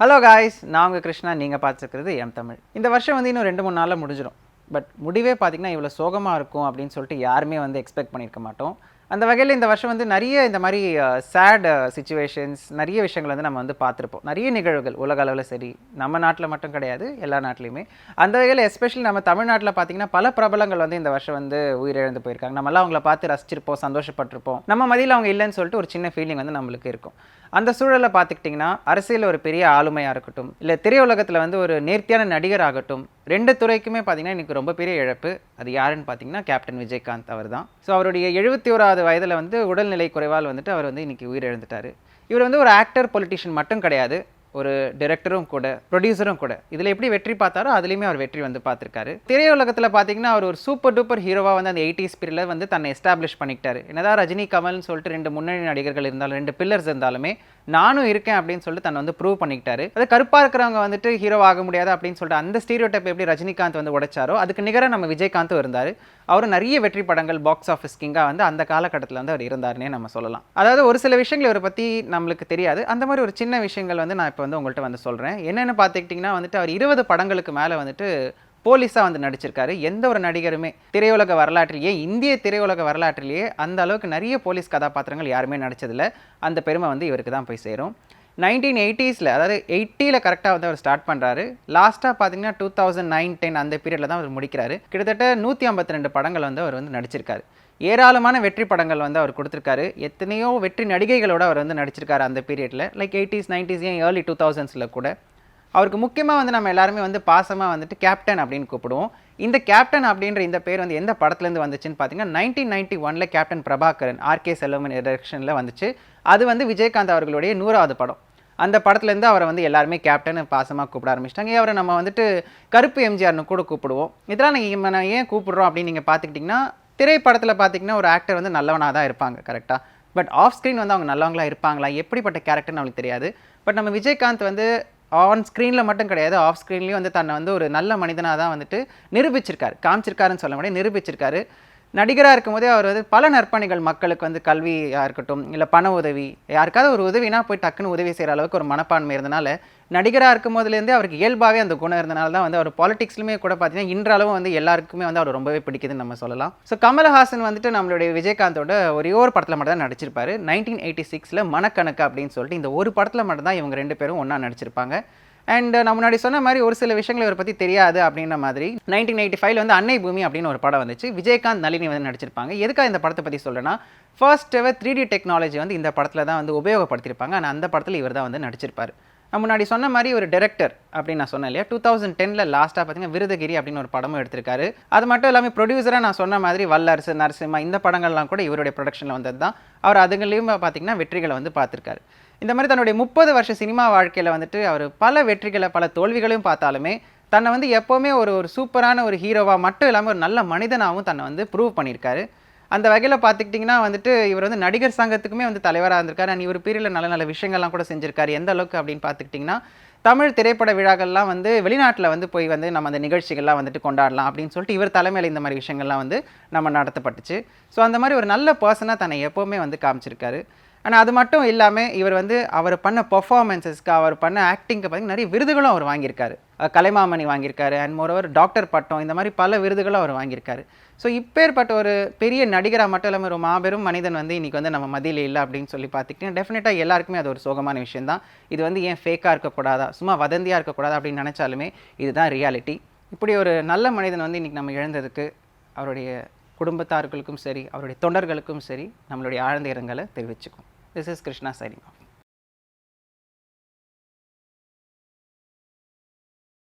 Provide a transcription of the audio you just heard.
Hello guys நான் உங்கள் கிருஷ்ணா. நீங்கள் பார்த்துருக்கிறது எம் தமிழ். இந்த வருஷம் வந்து இன்னும் ரெண்டு மூணு நாளில் முடிஞ்சிடும் பட் முடிவே பார்த்தீங்கன்னா இவ்வளோ சோகமாக இருக்கும் அப்படின்னு சொல்லிட்டு யாருமே வந்து எக்ஸ்பெக்ட் பண்ணியிருக்க மாட்டோம். அந்த வகையில் இந்த வருஷம் வந்து நிறைய இந்த மாதிரி சேட் சுச்சுவேஷன்ஸ் நிறைய விஷயங்கள் வந்து நம்ம வந்து பார்த்துருப்போம். நிறைய நிகழ்வுகள் உலக அளவில் சரி நம்ம நாட்டில் மட்டும் கிடையாது எல்லா நாட்டிலையுமே. அந்த வகையில் எஸ்பெஷலி நம்ம தமிழ்நாட்டில் பார்த்தீங்கன்னா பல பிரபலங்கள் வந்து இந்த வருஷம் வந்து உயிரிழந்து போயிருக்காங்க. நம்மளாம் அவங்கள பார்த்து ரசிச்சிருப்போம் சந்தோஷப்பட்டிருப்போம். நம்ம மதியில் அவங்க இல்லைன்னு சொல்லிட்டு ஒரு சின்ன ஃபீலிங் வந்து நம்மளுக்கு இருக்கும். அந்த சூழலை பார்த்துக்கிட்டிங்கன்னா அரசியல் ஒரு பெரிய ஆளுமையாக இருக்கட்டும் இல்லை திரையுலகத்தில் வந்து ஒரு நேர்த்தியான நடிகர் ஆகட்டும் ரெண்டு துறைக்குமே பார்த்தீங்கன்னா இன்னைக்கு ரொம்ப பெரிய இழப்பு. அது யாருன்னு பார்த்தீங்கன்னா கேப்டன் விஜயகாந்த் அவர் தான் ஸோ அவருடைய எழுபத்தி ஓராவது வயதில் வந்து உடல்நிலை குறைவால் வந்துட்டு அவர் வந்து இன்றைக்கி உயிரிழந்துட்டார். இவர் வந்து ஒரு ஆக்டர் பொலிட்டிஷியன் மட்டும் கிடையாது. ஒரு டைரக்டரும் கூட ப்ரொடியூசரும் கூட இதில் எப்படி வெற்றி பார்த்தாரோ அதுலேயுமே அவர் வெற்றி வந்து பார்த்துருக்காரு. திரையுலகத்தில் பார்த்தீங்கன்னா அவர் ஒரு சூப்பர் டூப்பர் ஹீரோவாக வந்து அந்த எயிட்டிஸ் பீரியடில் வந்து தன்னை எஸ்டாப்ளிஷ் பண்ணிக்கிட்டாரு. என்னதான் ரஜினி கமல்னு சொல்லிட்டு ரெண்டு முன்னணி நடிகர்கள் இருந்தாலும் ரெண்டு பில்லர்ஸ் இருந்தாலுமே நானும் இருக்கேன் அப்படின்னு சொல்லிட்டு தன்னை வந்து ப்ரூவ் பண்ணிக்கிட்டாரு. அது கருப்பாக இருக்கிறவங்க வந்துட்டு ஹீரோ ஆக முடியாது அப்படின்னு சொல்லிட்டு அந்த ஸ்டீரியோ டைப் எப்படி ரஜினிகாந்த் வந்து உடைச்சாரோ அதுக்கு நிகராக நம்ம விஜயகாந்தும் இருந்தார். அவரும் நிறைய வெற்றி படங்கள் பாக்ஸ் ஆஃபீஸ் கிங்காக வந்து அந்த காலகட்டத்தில் வந்து அவர் இருந்தாருன்னே நம்ம சொல்லலாம். அதாவது ஒரு சில விஷயங்கள் இவரை பற்றி நம்மளுக்கு தெரியாது. அந்த மாதிரி ஒரு சின்ன விஷயங்கள் வந்து நான் இப்போ வந்து உங்கள்கிட்ட வந்து சொல்கிறேன் என்னென்னு பார்த்துக்கிட்டிங்கன்னா வந்துட்டு அவர் இருபது படங்களுக்கு மேலே வந்துட்டு போலீஸாக வந்து நடிச்சிருக்காரு. எந்த ஒரு நடிகருமே திரையுலக வரலாற்றிலேயே இந்திய திரையுலக வரலாற்றிலேயே அந்த அளவுக்கு நிறைய போலீஸ் கதாபாத்திரங்கள் யாருமே நடித்ததில்ல அந்த பெருமை வந்து இவருக்கு தான் போய் சேரும். நைன்டீன் எயிட்டிஸில் அதாவது எயிட்டியில் கரெக்டாக வந்து அவர் ஸ்டார்ட் பண்ணுறாரு லாஸ்ட்டாக பார்த்தீங்கன்னா டூ தௌசண்ட் நைன் டென் அந்த பீரியடில் தான் அவர் முடிக்கிறாரு. கிட்டத்தட்ட நூற்றி ஐம்பத்தி ரெண்டு படங்கள் வந்து அவர் வந்து நடிச்சிருக்காரு. ஏராளமான வெற்றி படங்கள் வந்து அவர் கொடுத்துருக்காரு. எத்தனையோ வெற்றி நடிகைகளோட அவர் வந்து நடிச்சிருக்காரு அந்த பீரியடில் like eighties nineties and early two தௌசண்ட்ஸில் கூட. அவருக்கு முக்கியமாக வந்து நம்ம எல்லாருமே வந்து பாசமாக வந்துட்டு கேப்டன் அப்படின்னு கூப்பிடுவோம். இந்த கேப்டன் அப்படின்ற இந்த பேர் வந்து எந்த படத்துலேருந்து வந்துச்சுன்னு பார்த்தீங்கன்னா நைன்டீன் நைன்ட்டி ஒனில் கேப்டன் பிரபாகரன் ஆர்கே செல்வமன் டைரக்ஷனில் வந்துச்சு. அது வந்து விஜயகாந்த் அவர்களுடைய நூறாவது படம். அந்த படத்துலேருந்து அவரை வந்து எல்லாருமே கேப்டன் பாசமாக கூப்பிட ஆரம்பிச்சிட்டாங்க. அவரை நம்ம வந்துட்டு கருப்பு எம்ஜிஆர்னு கூட கூப்பிடுவோம். இதெல்லாம் நீங்கள் நான் ஏன் கூப்பிடுறோம் அப்படின்னு நீங்கள் பார்த்துக்கிட்டிங்கன்னா திரைப்படத்தில் பார்த்தீங்கன்னா ஒரு ஆக்டர் வந்து நல்லவனாக தான் இருப்பாங்க கரெக்டாக பட் ஆஃப் ஸ்க்ரீன் வந்து அவங்க நல்லவங்களா இருப்பாங்களா? எப்படிப்பட்ட கேரக்டர்னு அவங்களுக்கு தெரியாது. பட் நம்ம விஜயகாந்த் வந்து ஆன் ஸ்க்ரீனில் மட்டும் கிடையாது ஆஃப் ஸ்க்ரீன்லேயும் வந்து தன்னை வந்து ஒரு நல்ல மனிதனாக தான் வந்துட்டு நிரூபிச்சிருக்காரு. காமிச்சிருக்காருன்னு சொல்ல முடியாது நிரூபிச்சிருக்காரு. நடிகராக இருக்கும்போதே அவர் வந்து பல நற்பணிகள் மக்களுக்கு வந்து கல்வியாக இருக்கட்டும் இல்லை பண உதவி யாருக்காவது ஒரு உதவினா போய் டக்குன்னு உதவி செய்கிற அளவுக்கு ஒரு மனப்பான்மை இருந்தனால நடிகராக இருக்கும் போதுலேருந்தே அவருக்கு இயல்பாகவே அந்த குணம் இருந்தனால தான் வந்து அவர் பாலிடிக்ஸ்லுமே கூட பார்த்தீங்கன்னா இன்றளவும் வந்து எல்லாருக்குமே வந்து அவர் ரொம்பவே பிடிக்குதுன்னு நம்ம சொல்லலாம். ஸோ கமல்ஹாசன் வந்துட்டு நம்மளுடைய விஜயகாந்தோட ஒரே ஒரு படத்தில் மட்டும் தான் நடிச்சிருப்பாரு. நைன்டீன் எயிட்டி சிக்ஸில் மனக்கணக்கு அப்படின்னு சொல்லிட்டு இந்த ஒரு படத்தில் மட்டும் தான் இவங்க ரெண்டு பேரும் ஒன்றா நடிச்சிருப்பாங்க. அண்ட் uh, நான் முன்னாடி சொன்ன மாதிரி ஒரு சில விஷயங்கள் இவரை பற்றி தெரியாது அப்படின்ற மாதிரி. நைன்டீன் எயிட்டி ஃபைவ்ல வந்து அன்னை பூமி அப்படின்னு ஒரு படம் வந்துச்சு. விஜயகாந்த் நளினி வந்து நடிச்சிருப்பாங்க. எதுக்காக இந்த படத்தை பற்றி சொல்கிறேன்னா first ever three D technology வந்து இந்த படத்தில் தான் வந்து உபயோகப்படுத்தியிருப்பாங்க. ஆனால் அந்த படத்தில் இவர் தான் வந்து நடிச்சிருப்பார். நான் முன்னாடி சொன்ன மாதிரி ஒரு டேரக்டர் அப்படின்னு நான் சொன்னேன் இல்லையா? டூ தௌசண்ட் டெனில் லாஸ்ட்டாக பார்த்தீங்கன்னா விருதகிரி அப்படின்னு ஒரு படமும் எடுத்திருக்காரு. அது மட்டும் இல்லாமல் ப்ரொடியூசராக நான் சொன்ன மாதிரி வல்லரசு நரசிம்மா இந்த படங்கள்லாம் கூட இவருடைய ப்ரொடக்ஷனில் வந்தது தான் அவர் அதுங்களையும் பார்த்தீங்கன்னா வெற்றிகளை வந்து பார்த்துருக்காரு. இந்த மாதிரி தன்னுடைய முப்பது வருஷ சினிமா வாழ்க்கையில் வந்துட்டு அவர் பல வெற்றிகளை பல தோல்விகளையும் பார்த்தாலுமே தன்னை வந்து எப்போவுமே ஒரு ஒரு சூப்பரான ஒரு ஹீரோவாக மட்டும் இல்லாமல் ஒரு நல்ல மனிதனாகவும் தன்னை வந்து ப்ரூவ் பண்ணியிருக்காரு. அந்த வகையில் பார்த்துக்கிட்டிங்கன்னா வந்துட்டு இவர் வந்து நடிகர் சங்கத்துக்குமே வந்து தலைவராக இருந்திருக்காரு. அண்ட் இவர் பீரியடில் நல்ல நல்ல விஷயங்கள்லாம் கூட செஞ்சிருக்காரு. எந்த அளவுக்கு அப்படின்னு பார்த்துக்கிட்டிங்கன்னா தமிழ் திரைப்பட விழாக்கள்லாம் வந்து வெளிநாட்டில் வந்து போய் வந்து நம்ம அந்த நிகழ்ச்சிகள்லாம் வந்துட்டு கொண்டாடலாம் அப்படின்னு சொல்லிட்டு இவர் தலைமையில் இந்த மாதிரி விஷயங்கள்லாம் வந்து நம்ம நடத்தப்பட்டுச்சு. ஸோ அந்த மாதிரி ஒரு நல்ல பர்சனாக தன்னை எப்போவுமே வந்து காமிச்சிருக்காரு. ஆனால் அது மட்டும் இல்லாமல் இவர் வந்து அவர் பண்ண பர்ஃபார்மன்ஸஸ்க்கு அவர் பண்ண ஆக்டிங்க்கு பார்த்தீங்கன்னா நிறைய விருதுகளும் அவர் வாங்கியிருக்காரு. கலைமாமணி வாங்கியிருக்காரு. அண்ட் மோரோவர் டாக்டர் பட்டம் இந்த மாதிரி பல விருதுகளும் அவர் வாங்கியிருக்காரு. ஸோ இப்பேற்பட்ட ஒரு பெரிய நடிகராக மட்டும் இல்லாமல் ஒரு மாபெரும் மனிதன் வந்து இன்றைக்கி வந்து நம்ம மதியில் இல்லை அப்படின்னு சொல்லி பார்த்துக்கிட்டிங்கன்னா டெஃபினட்டாக எல்லாருக்குமே அது ஒரு சோகமான விஷயம் தான். இது வந்து ஏன் ஃபேக்காக இருக்கக்கூடாதா? சும்மா வதந்தியாக இருக்கக்கூடாதா? அப்படின்னு நினச்சாலுமே இதுதான் ரியாலிட்டி இப்படி ஒரு நல்ல மனிதன் வந்து இன்றைக்கி நம்ம இழந்ததுக்கு அவருடைய குடும்பத்தார்களுக்கும் சரி அவருடைய தொண்டர்களுக்கும் சரி நம்மளுடைய ஆழ்ந்த இரங்கலை தெரிவிச்சுக்கும் this is Krishna signing off